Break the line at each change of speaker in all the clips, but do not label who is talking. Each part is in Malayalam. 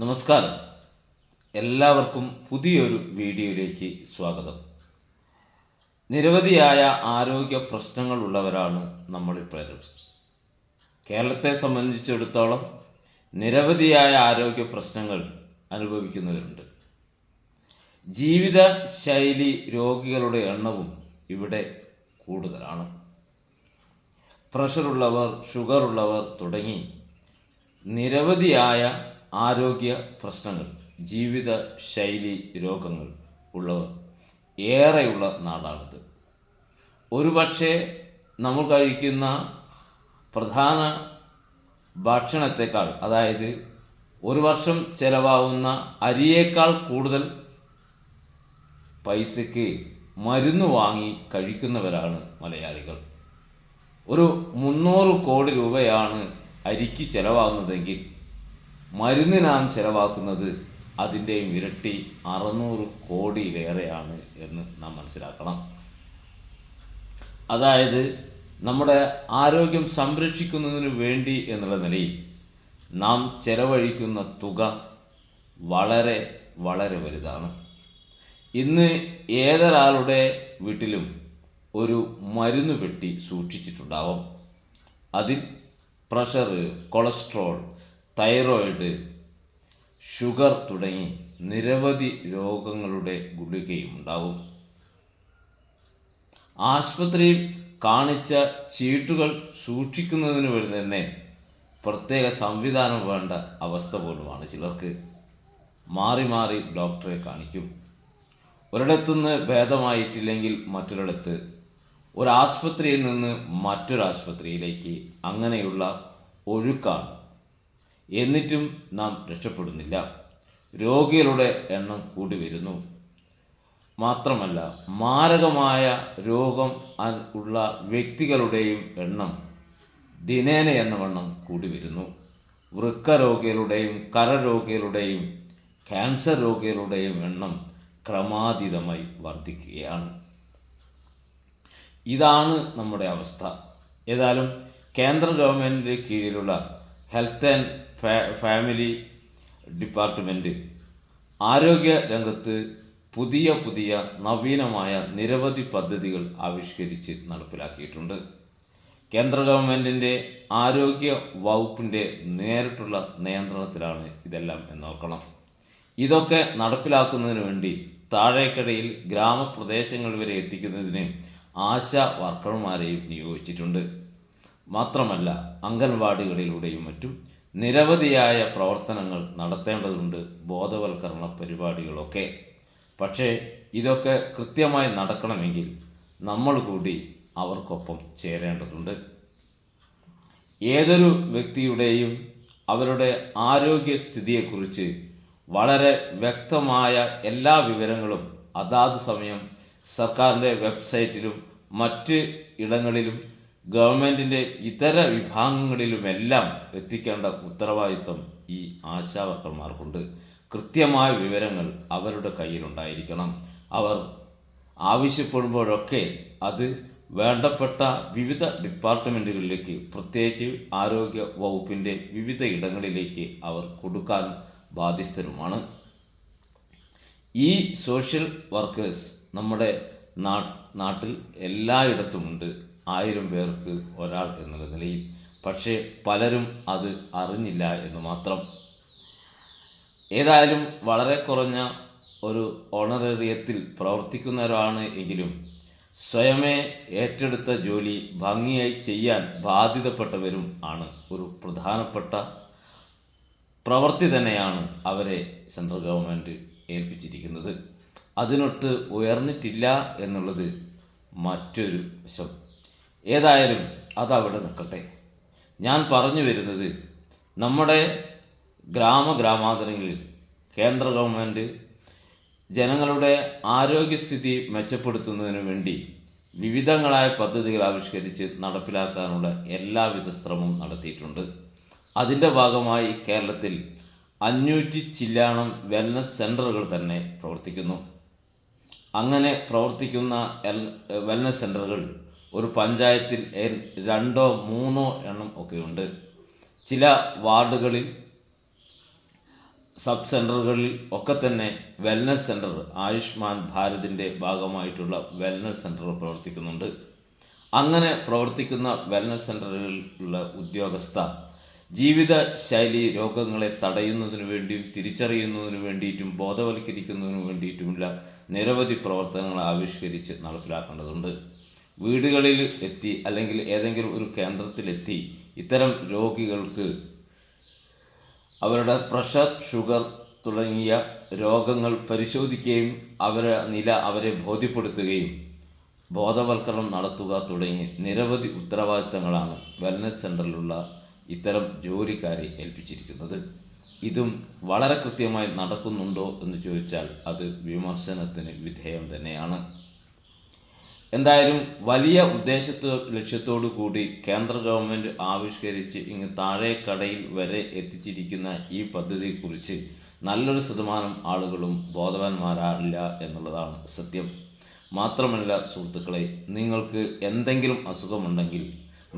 നമസ്കാരം. എല്ലാവർക്കും പുതിയൊരു വീഡിയോയിലേക്ക് സ്വാഗതം. നിരവധിയായ ആരോഗ്യ പ്രശ്നങ്ങളുള്ളവരാണ് നമ്മളിൽ പലരും. കേരളത്തെ സംബന്ധിച്ചിടത്തോളം നിരവധിയായ ആരോഗ്യ പ്രശ്നങ്ങൾ അനുഭവിക്കുന്നവരുണ്ട്. ജീവിത ശൈലി രോഗികളുടെ എണ്ണവും ഇവിടെ കൂടുതലാണ്. പ്രഷറുള്ളവർ ഷുഗറുള്ളവർ തുടങ്ങി നിരവധിയായ ആരോഗ്യ പ്രശ്നങ്ങൾ ജീവിത ശൈലി രോഗങ്ങൾ ഉള്ളവർ. ഏറെയുള്ള നാടാണിത് ഒരുപക്ഷെ നമ്മൾ കഴിക്കുന്ന പ്രധാന ഭക്ഷണത്തെക്കാൾ അതായത് ഒരു വർഷം ചിലവാകുന്ന അരിയേക്കാൾ കൂടുതൽ പൈസയ്ക്ക് മരുന്ന് വാങ്ങി കഴിക്കുന്നവരാണ് മലയാളികൾ. ഒരു മുന്നൂറ് കോടി രൂപയാണ് അരിക്ക് ചിലവാകുന്നതെങ്കിൽ മരുന്ന് നാം ചിലവാക്കുന്നത് അതിന്റെയും ഇരട്ടി അറുന്നൂറ് കോടിയിലേറെയാണ് എന്ന് നാം മനസ്സിലാക്കണം. അതായത് നമ്മുടെ ആരോഗ്യം സംരക്ഷിക്കുന്നതിന് വേണ്ടി എന്നുള്ള നിലയിൽ നാം ചെലവഴിക്കുന്ന തുക വളരെ വളരെ വലുതാണ്. ഇന്ന് ഏതൊരാളുടെ വീട്ടിലും ഒരു മരുന്ന് പെട്ടി സൂക്ഷിച്ചിട്ടുണ്ടാവും. അതിൽ പ്രഷർ കൊളസ്ട്രോൾ തൈറോയിഡ് ഷുഗർ തുടങ്ങി നിരവധി രോഗങ്ങളുടെ ഗുളികയും ഉണ്ടാവും ആശുപത്രിയിൽ കാണിച്ച ചീട്ടുകൾ സൂക്ഷിക്കുന്നതിന് വേണ്ടി തന്നെ പ്രത്യേക സംവിധാനം വേണ്ട അവസ്ഥ പോലുമാണ് ചിലർക്ക്. മാറി മാറി ഡോക്ടറെ കാണിക്കും. ഒരിടത്തുനിന്ന് ഭേദമായിട്ടില്ലെങ്കിൽ മറ്റൊരിടത്ത്. ഒരാശുപത്രിയിൽ നിന്ന് മറ്റൊരാശുപത്രിയിലേക്ക്. അങ്ങനെയുള്ള ഒഴുക്കാണ് എന്നിട്ടും നാം രക്ഷപ്പെടുന്നില്ല. രോഗികളുടെ എണ്ണം കൂടി വരുന്നു. മാത്രമല്ല മാരകമായ രോഗം ഉള്ള വ്യക്തികളുടെയും എണ്ണം ദിനേന എന്ന വണ്ണം കൂടി വരുന്നു. വൃക്ക രോഗികളുടെയും കരരോഗികളുടെയും ക്യാൻസർ രോഗികളുടെയും എണ്ണം ക്രമാതീതമായി വർദ്ധിക്കുകയാണ്. ഇതാണ് നമ്മുടെ അവസ്ഥ. ഏതായാലും കേന്ദ്ര ഗവൺമെന്റിന്റെ കീഴിലുള്ള ഹെൽത്ത് ആൻഡ് ഫാമിലി ഡിപ്പാർട്ട്മെന്റ് ആരോഗ്യ രംഗത്ത് പുതിയ പുതിയ നവീനമായ നിരവധി പദ്ധതികൾ ആവിഷ്കരിച്ച് നടപ്പിലാക്കിയിട്ടുണ്ട്. കേന്ദ്ര ഗവൺമെന്റിന്റെ ആരോഗ്യ വകുപ്പിന്റെ നേരിട്ടുള്ള നിയന്ത്രണത്തിലാണ് ഇതെല്ലാം എന്നോർക്കണം. ഇതൊക്കെ നടപ്പിലാക്കുന്നതിന് വേണ്ടി താഴേക്കടയിൽ ഗ്രാമപ്രദേശങ്ങൾ വരെ എത്തിക്കുന്നതിന് ആശാ വർക്കർമാരെയും നിയോഗിച്ചിട്ടുണ്ട്. മാത്രമല്ല അംഗൻവാടികളിലൂടെയും മറ്റും നിരവധിയായ പ്രവർത്തനങ്ങൾ നടത്തേണ്ടതുണ്ട് ബോധവൽക്കരണ പരിപാടികളൊക്കെ. പക്ഷേ ഇതൊക്കെ കൃത്യമായി നടക്കണമെങ്കിൽ നമ്മൾ കൂടി അവർക്കൊപ്പം ചേരേണ്ടതുണ്ട്. ഏതൊരു വ്യക്തിയുടെയും അവരുടെ ആരോഗ്യസ്ഥിതിയെക്കുറിച്ച് വളരെ വ്യക്തമായ എല്ലാ വിവരങ്ങളും അതാത് സമയം സർക്കാരിന്റെ വെബ്സൈറ്റിലും മറ്റ് ഇടങ്ങളിലും ഗവൺമെന്റിന്റെ ഇതര വിഭാഗങ്ങളിലുമെല്ലാം എത്തിക്കേണ്ട ഉത്തരവാദിത്വം ഈ ആശാവർക്കർമാർക്കുണ്ട്. കൃത്യമായ വിവരങ്ങൾ അവരുടെ കയ്യിലുണ്ടായിരിക്കണം. അവർ ആവശ്യപ്പെടുമ്പോഴൊക്കെ അത് വേണ്ടപ്പെട്ട വിവിധ ഡിപ്പാർട്ട്മെന്റുകളിലേക്ക് പ്രത്യേകിച്ച് ആരോഗ്യ വകുപ്പിന്റെ വിവിധ ഇടങ്ങളിലേക്ക് അവർ കൊടുക്കാൻ ബാധ്യസ്ഥരുമാണ്. ഈ സോഷ്യൽ വർക്കേഴ്സ് നമ്മുടെ നാട്ടിൽ എല്ലായിടത്തുമുണ്ട്. ആയിരം പേർക്ക് ഒരാൾ എന്നുള്ള നിലയിൽ. പക്ഷേ പലരും അത് അറിഞ്ഞില്ല എന്ന് മാത്രം. ഏതായാലും വളരെ കുറഞ്ഞ ഒരു ഓണറേറിയത്തിൽ പ്രവർത്തിക്കുന്നവരാണ് എങ്കിലും സ്വയമേ ഏറ്റെടുത്ത ജോലി ഭംഗിയായി ചെയ്യാൻ ബാധ്യതപ്പെട്ടവരും ആണ്. ഒരു പ്രധാനപ്പെട്ട പ്രവൃത്തി തന്നെയാണ് അവരെ സെൻട്രൽ ഗവൺമെന്റ് ഏൽപ്പിച്ചിരിക്കുന്നത്. അതിനൊട്ട് ഉയർന്നിട്ടില്ല എന്നുള്ളത് മറ്റൊരു ഏതായാലും അതവിടെ നിൽക്കട്ടെ. ഞാൻ പറഞ്ഞു വരുന്നത് നമ്മുടെ ഗ്രാമ ഗ്രാമാന്തരങ്ങളിൽ കേന്ദ്ര ഗവൺമെന്റ് ജനങ്ങളുടെ ആരോഗ്യസ്ഥിതി മെച്ചപ്പെടുത്തുന്നതിന് വേണ്ടി വിവിധങ്ങളായ പദ്ധതികൾ ആവിഷ്കരിച്ച് നടപ്പിലാക്കാനുള്ള എല്ലാവിധ ശ്രമവും നടത്തിയിട്ടുണ്ട്. അതിന്റെ ഭാഗമായി കേരളത്തിൽ അഞ്ഞൂറ്റി ചില്ലാണം വെൽനസ് സെന്ററുകൾ തന്നെ പ്രവർത്തിക്കുന്നു. അങ്ങനെ പ്രവർത്തിക്കുന്ന വെൽനസ് സെന്ററുകൾ ഒരു പഞ്ചായത്തിൽ രണ്ടോ മൂന്നോ എണ്ണം ഒക്കെയുണ്ട്. ചില വാർഡുകളിൽ സബ് സെന്ററുകളിൽ ഒക്കെ തന്നെ വെൽനസ് സെന്റർ ആയുഷ്മാൻ ഭാരതിന്റെ ഭാഗമായിട്ടുള്ള വെൽനസ് സെന്റർ പ്രവർത്തിക്കുന്നുണ്ട്. അങ്ങനെ പ്രവർത്തിക്കുന്ന വെൽനസ് സെന്ററുകളിലുള്ള ഉദ്യോഗസ്ഥ ജീവിത ശൈലി രോഗങ്ങളെ തടയുന്നതിനു വേണ്ടിയും തിരിച്ചറിയുന്നതിന് വേണ്ടിയിട്ടും ബോധവൽക്കരിക്കുന്നതിനു വേണ്ടിയിട്ടുമുള്ള നിരവധി പ്രവർത്തനങ്ങൾ ആവിഷ്കരിച്ച് നടപ്പിലാക്കേണ്ടതുണ്ട്. വീടുകളിൽ എത്തി അല്ലെങ്കിൽ ഏതെങ്കിലും ഒരു കേന്ദ്രത്തിലെത്തി ഇത്തരം രോഗികൾക്ക് അവരുടെ പ്രഷർ ഷുഗർ തുടങ്ങിയ രോഗങ്ങൾ പരിശോധിക്കുകയും അവരെ നില അവരെ ബോധ്യപ്പെടുത്തുകയും ബോധവൽക്കരണം നടത്തുക തുടങ്ങി നിരവധി ഉത്തരവാദിത്തങ്ങളാണ് വെൽനസ് സെന്ററിലുള്ള ഇത്തരം ജോലിക്കാരെ ഏൽപ്പിച്ചിരിക്കുന്നത്. ഇതും വളരെ കൃത്യമായി നടക്കുന്നുണ്ടോ എന്ന് ചോദിച്ചാൽ അത് വിമർശനത്തിന് വിധേയം തന്നെയാണ്. എന്തായാലും വലിയ ഉദ്ദേശത്തോ ലക്ഷ്യത്തോടു കൂടി കേന്ദ്ര ഗവൺമെന്റ് ആവിഷ്കരിച്ച് ഇങ്ങ് കടയിൽ വരെ എത്തിച്ചിരിക്കുന്ന ഈ പദ്ധതിയെക്കുറിച്ച് നല്ലൊരു ശതമാനം ആളുകളും ബോധവാന്മാരാറില്ല എന്നുള്ളതാണ് സത്യം. മാത്രമല്ല സുഹൃത്തുക്കളെ നിങ്ങൾക്ക് എന്തെങ്കിലും അസുഖമുണ്ടെങ്കിൽ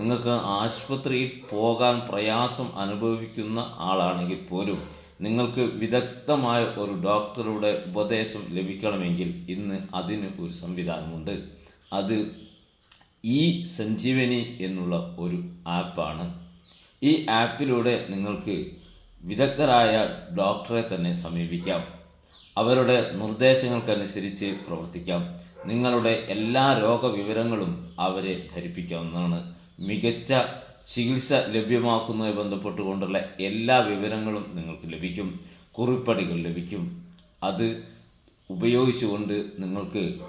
നിങ്ങൾക്ക് ആശുപത്രിയിൽ പോകാൻ പ്രയാസം അനുഭവിക്കുന്ന ആളാണെങ്കിൽ പോലും നിങ്ങൾക്ക് വിദഗ്ധമായ ഒരു ഡോക്ടറുടെ ഉപദേശം ലഭിക്കണമെങ്കിൽ ഇന്ന് അതിന് ഒരു സംവിധാനമുണ്ട്. അത് ഈ സഞ്ജീവനി എന്നുള്ള ഒരു ആപ്പാണ്. ഈ ആപ്പിലൂടെ നിങ്ങൾക്ക് വിദഗ്ധരായ ഡോക്ടറെ തന്നെ സമീപിക്കാം. അവരുടെ നിർദ്ദേശങ്ങൾക്കനുസരിച്ച് പ്രവർത്തിക്കാം. നിങ്ങളുടെ എല്ലാ രോഗവിവരങ്ങളും അവരെ ധരിപ്പിക്കാവുന്നതാണ്. മികച്ച ചികിത്സ ലഭ്യമാക്കുന്നതുമായി ബന്ധപ്പെട്ടുകൊണ്ടുള്ള എല്ലാ വിവരങ്ങളും നിങ്ങൾക്ക് ലഭിക്കും. കുറിപ്പടികൾ ലഭിക്കും. അത് ഉപയോഗിച്ചുകൊണ്ട് നിങ്ങൾക്ക്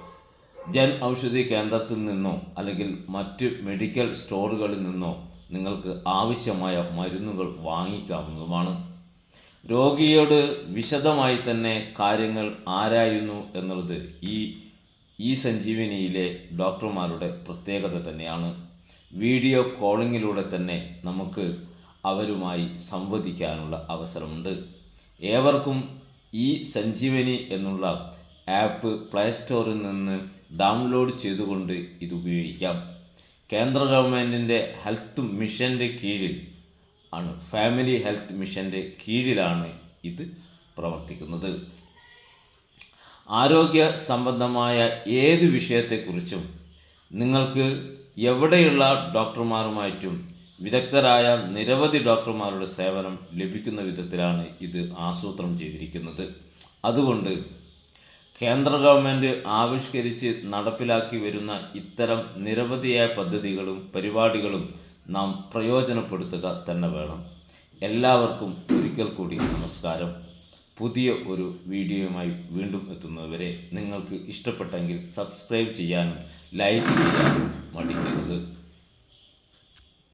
ജൻ ഔഷധി കേന്ദ്രത്തിൽ നിന്നോ അല്ലെങ്കിൽ മറ്റ് മെഡിക്കൽ സ്റ്റോറുകളിൽ നിന്നോ നിങ്ങൾക്ക് ആവശ്യമായ മരുന്നുകൾ വാങ്ങിക്കാവുന്നതുമാണ്. രോഗിയോട് വിശദമായി തന്നെ കാര്യങ്ങൾ ആരായുന്നു എന്നുള്ളത് ഈ ഈ സഞ്ജീവനിയിലെ ഡോക്ടർമാരുടെ പ്രത്യേകത തന്നെയാണ്. വീഡിയോ കോളിങ്ങിലൂടെ തന്നെ നമുക്ക് അവരുമായി സംവദിക്കാനുള്ള അവസരമുണ്ട്. ഏവർക്കും ഈ സഞ്ജീവനി എന്നുള്ള ആപ്പ് പ്ലേ സ്റ്റോറിൽ നിന്ന് ഡൗൺലോഡ് ചെയ്തുകൊണ്ട് ഇത് ഉപയോഗിക്കാം. കേന്ദ്ര ഗവൺമെന്റിന്റെ ഹെൽത്ത് മിഷന്റെ കീഴിൽ ആണ് ഫാമിലി ഹെൽത്ത് മിഷന്റെ കീഴിലാണ് ഇത് പ്രവർത്തിക്കുന്നത്. ആരോഗ്യ സംബന്ധമായ ഏത് വിഷയത്തെക്കുറിച്ചും നിങ്ങൾക്ക് എവിടെയുള്ള ഡോക്ടർമാരുമായിട്ടും വിദഗ്ധരായ നിരവധി ഡോക്ടർമാരുടെ സേവനം ലഭിക്കുന്ന വിധത്തിലാണ് ഇത് ആസൂത്രണം ചെയ്തിരിക്കുന്നത്. അതുകൊണ്ട് കേന്ദ്ര ഗവൺമെന്റ് ആവിഷ്കരിച്ച് നടപ്പിലാക്കി വരുന്ന ഇത്തരം നിരവധിയായ പദ്ധതികളും പരിപാടികളും നാം പ്രയോജനപ്പെടുത്തുക തന്നെ വേണം. എല്ലാവർക്കും ഒരിക്കൽ കൂടി നമസ്കാരം. പുതിയ ഒരു വീഡിയോയുമായി വീണ്ടും എത്തുന്നതുവരെ നിങ്ങൾക്ക് ഇഷ്ടപ്പെട്ടെങ്കിൽ സബ്സ്ക്രൈബ് ചെയ്യാനും ലൈക്ക് ചെയ്യാനും മടിക്കരുത്.